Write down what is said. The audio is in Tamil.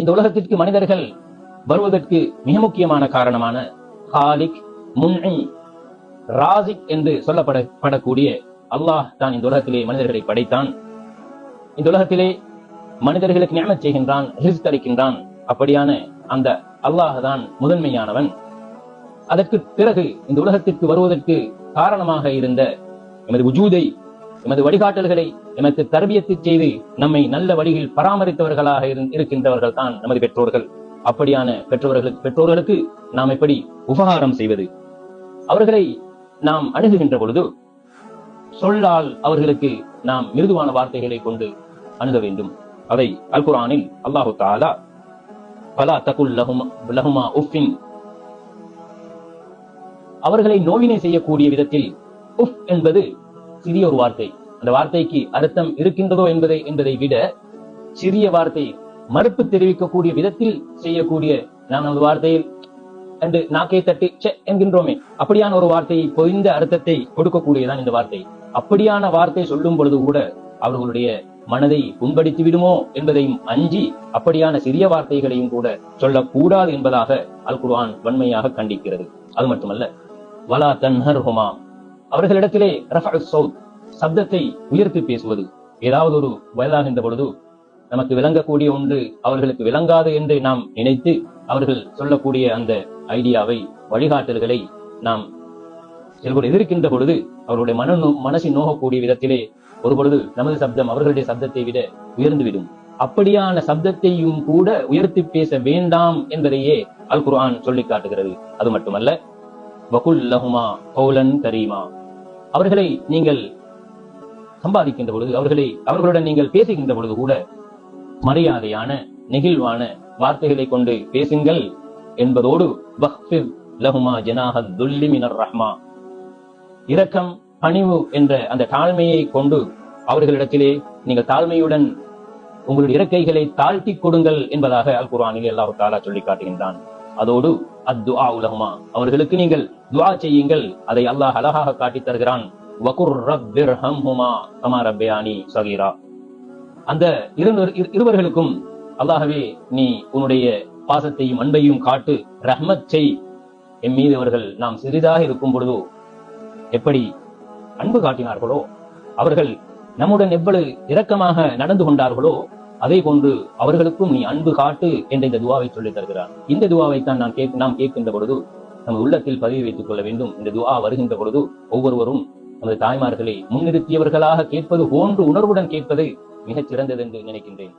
இந்த உலகத்திற்கு மனிதர்கள் வருவதற்கு மிக முக்கியமான காரணமான ஹாலிக் முன்இ ராசிக் என்று சொல்லப்படப்படக்கூடிய அல்லாஹ் தான் இந்த உலகத்திலே மனிதர்களை படைத்தான். இந்த உலகத்திலே மனிதர்களுக்கு ஞானம் செய்கின்றான் ரிஸ்க் அளிக்கின்றான். அப்படியான அந்த அல்லாஹ் தான் முதன்மையானவன். அதற்கு பிறகு இந்த உலகத்திற்கு வருவதற்கு காரணமாக இருந்த எமது உஜூதை எமது வழிகாட்டல்களை எமக்கு தரபியத்து செய்து நம்மை நல்ல வழியில் பராமரித்தவர்களாக இருக்கின்றவர்கள் தான் நமது பெற்றோர்கள். அப்படியான பெற்றோர்களுக்கு பெற்றோர்களுக்கு நாம் எப்படி உபகாரம் செய்வது? அவர்களை நாம் அணுகுகின்ற பொழுது சொல்லால் அவர்களுக்கு நாம் மிருதுவான வார்த்தைகளை கொண்டு அணுக வேண்டும். அதை அல்குரானில் அல்லாஹு தாலா பலா தகுல் லஹுமா உஃபின் அவர்களை நோவினை செய்யக்கூடிய விதத்தில் உஃப் என்பது சிறிய ஒரு வார்த்தை. அந்த வார்த்தைக்கு அர்த்தம் இருக்கின்றதோ என்பதை என்பதை விட சிறிய வார்த்தை மறுப்பு தெரிவிக்கக்கூடிய விதத்தில் செய்யக்கூடிய நாம் அந்த வார்த்தையில் என்று நாக்கை தட்டி என்கின்றோமே. அப்படியான ஒரு வார்த்தையை பொய்ந்த அர்த்தத்தை கொடுக்கக்கூடியதான் இந்த வார்த்தை. அப்படியான வார்த்தை சொல்லும் பொழுது கூட அவர்களுடைய மனதை புண்படுத்தி விடுமோ என்பதையும் அஞ்சி அப்படியான சிறிய வார்த்தைகளையும் கூட சொல்லக்கூடாது என்பதாக அல் குர்ஆன் வன்மையாக கண்டிக்கிறது. அது மட்டுமல்ல வலா தன்ஹர் ஹுமாம். அவர்களிடத்திலே சப்தத்தை உயர்த்தி பேசுவது. ஏதாவது ஒரு வயதாகின்ற பொழுது நமக்கு விளங்கக்கூடிய ஒன்று அவர்களுக்கு விளங்காது என்று நாம் நினைத்து அவர்கள் சொல்லக்கூடிய அந்த ஐடியாவை வழிகாட்டல்களை நாம் சிலர் எதிர்க்கின்ற பொழுது அவருடைய மன மனசை நோகக்கூடிய விதத்திலே ஒரு பொழுது நமது சப்தம் அவர்களுடைய சப்தத்தை விட உயர்ந்துவிடும். அப்படியான சப்தத்தையும் கூட உயர்த்தி பேச வேண்டாம் என்பதையே அல் குர்ஆன் சொல்லி காட்டுகிறது. அது மட்டுமல்ல வகுல் லஹுமா கௌலன் கரீமா. அவர்களை நீங்கள் சம்பாதிக்கின்ற பொழுது அவர்களை அவர்களுடன் நீங்கள் பேசுகின்ற பொழுது கூட மரியாதையான நெகிழ்வான வார்த்தைகளை கொண்டு பேசுங்கள் என்பதோடு லஹுமா துல்லி மினர் ரஹ்மா. இரக்கம் பணிவு என்ற அந்த தாழ்மையை கொண்டு அவர்களிடத்திலே நீங்கள் தாழ்மையுடன் உங்களுடைய இறக்கைகளை தாழ்த்தி கொடுங்கள் என்பதாக அல் குர்ஆனில் அல்லாஹ் தாலா சொல்லி காட்டுகின்றான். அதோடு அத்துஆ உலகமா அவர்களுக்கு நீங்கள் துவா செய்யுங்கள். அதை அல்லாஹ் அழகாக காட்டி தருகிறான். வகுர் ரப்பிர்ஹம்ஹுமா கமா ரப்பயானி சகீரா. அந்த இருவர்களுக்கும் அல்லாஹவே நீ உன்னுடைய பாசத்தையும் அன்பையும் காட்டு ரஹ்மத் செய். என் மீது அவர்கள் நாம் சிறிதாக இருக்கும் பொழுதோ எப்படி அன்பு காட்டினார்களோ அவர்கள் நம்முடன் எவ்வளவு இரக்கமாக நடந்து கொண்டார்களோ அதே போன்று அவர்களுக்கும் நீ அன்பு காட்டு என்ற இந்த துவாவை சொல்லித் தருகிறார் இந்த துவாவை தான் நான் கேட்க நாம் கேட்கின்ற பொழுது நமது உள்ளத்தில் பதிவு வைத்துக் கொள்ள வேண்டும் இந்த துவா வருகின்ற பொழுது ஒவ்வொருவரும் நமது தாய்மார்களை முன்னிறுத்தியவர்களாக கேட்பது போன்று உணர்வுடன் கேட்பது மிகச் சிறந்தது என்று நினைக்கின்றேன்.